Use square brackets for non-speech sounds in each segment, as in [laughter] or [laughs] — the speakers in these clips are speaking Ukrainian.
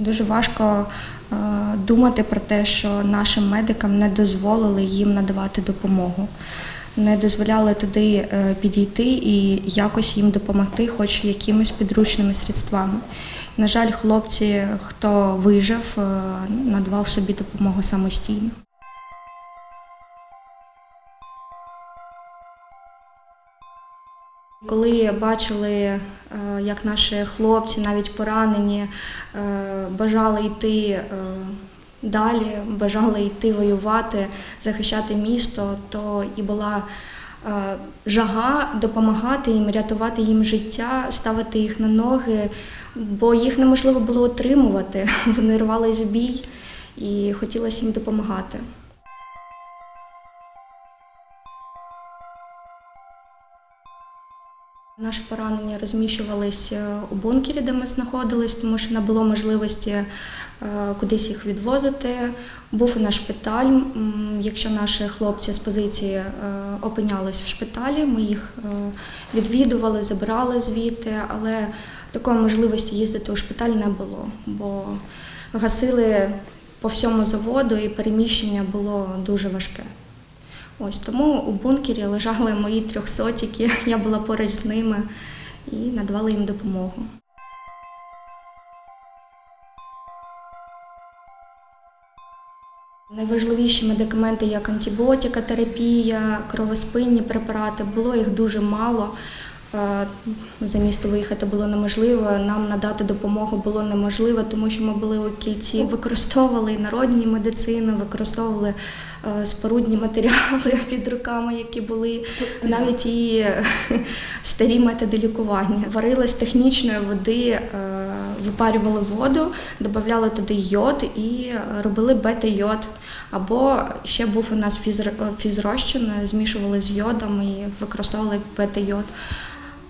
Дуже важко е, думати про те, що нашим медикам не дозволили їм надавати допомогу, не дозволяли туди е, підійти і якось їм допомогти, хоч якимись підручними средствами. На жаль, хлопці, хто вижив, е, надавав собі допомогу самостійно. Коли бачили, е, як наші хлопці, навіть поранені, е, бажали йти е, далі, бажали йти воювати, захищати місто, то і була жага допомагати їм, рятувати їм життя, ставити їх на ноги, бо їх неможливо було отримувати. [laughs] Вони рвались в бій і хотілося їм допомагати. Наші поранені розміщувалися у бункері, де ми знаходились, тому що не було можливості е, кудись їх відвозити. Був і наш шпиталь. Якщо наші хлопці з позиції е, опинялись в шпиталі, ми їх е, відвідували, забирали звідти, але такої можливості їздити у шпиталь не було, бо гасили по всьому заводу і переміщення було дуже важке. Ось тому у бункері лежали мої трьохсотики, [laughs] я була поруч з ними і надавала їм допомогу. Найважливіші медикаменти, як антибіотика, терапія, кровоспинні препарати, було їх дуже мало. Е, За місто виїхати було неможливо. Нам надати допомогу було неможливо, тому що ми були у кільці. Використовували народні медицини, використовували е, спорудні матеріали [laughs] під руками, які були навіть і е, старі методи лікування. Варили з технічної води, випарювали воду, додавали туди йод і робили бета-йод. Або ще був у нас фізр- фізрозчин, змішували з йодом і використовували як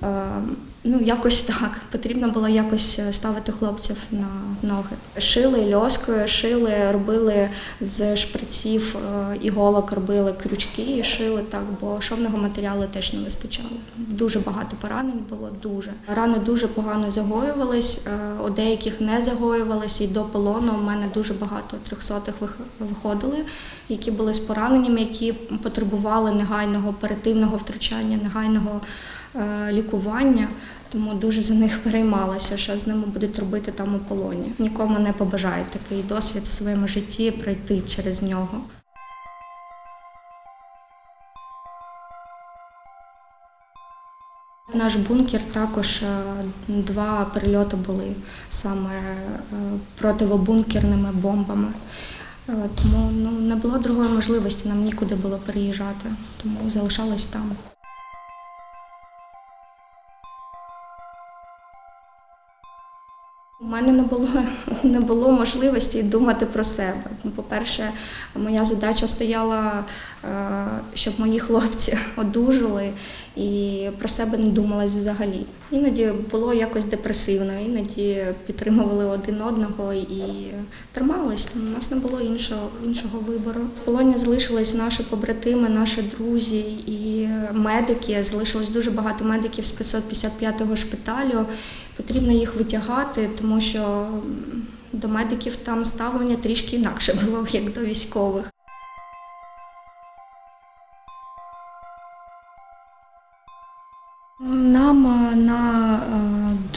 бета-йод. Е, Ну, якось так. Потрібно було якось е, ставити хлопців на ноги. Шили льоскою, шили, робили з шприців е, іголок, робили крючки і шили так, бо шовного матеріалу теж не вистачало. Дуже багато поранень було, дуже. Рани дуже погано загоювались, е, у деяких не загоювалися, і до полону у мене дуже багато трьохсотих вих- виходили, які були з пораненнями, які потребували негайного оперативного втручання, негайного лікування. Тому дуже за них переймалася, що з ними будуть робити там у полоні. Нікому не побажаю такий досвід в своєму житті пройти через нього. Наш бункер також е, два прильоти були саме е, противобункерними бомбами. Е, Тому ну, не було другої можливості, нам нікуди було переїжджати, тому залишалась там. У мене не було, [laughs] не було можливості думати про себе. По-перше, моя задача стояла, е, щоб мої хлопці [laughs] одужали і про себе не думалось взагалі. Іноді було якось депресивно, іноді підтримували один одного і тримались. У нас не було іншого, іншого вибору. В полоні залишились наші побратими, наші друзі і медики. Залишилось дуже багато медиків з 555-го шпиталю. Потрібно їх витягати, тому що до медиків там ставлення трішки інакше було, [laughs] як до військових. Нам е, на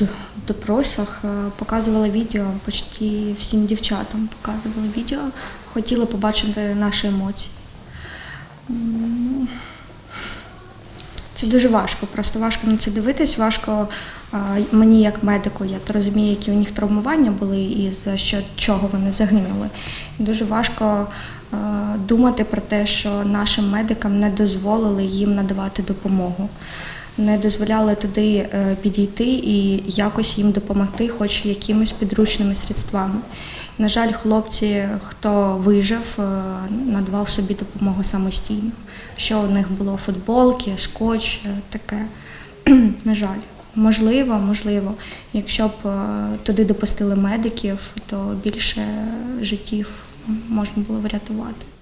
е, допросах е, показували відео, почти всім дівчатам показували відео, хотіли побачити наші емоції. Це дуже важко, просто важко на це дивитись. Важко мені, як медику, я розумію, які у них травмування були і за що чого вони загинули. І дуже важко думати про те, що нашим медикам не дозволили їм надавати допомогу. Не дозволяли туди е, підійти і якось їм допомогти, хоч якимись підручними средствами. На жаль, хлопці, хто вижив, е, надавав собі допомогу самостійно. Що у них було футболки, скотч, е, таке. [clears throat] На жаль, можливо, можливо, якщо б туди допустили медиків, то більше життів можна було врятувати.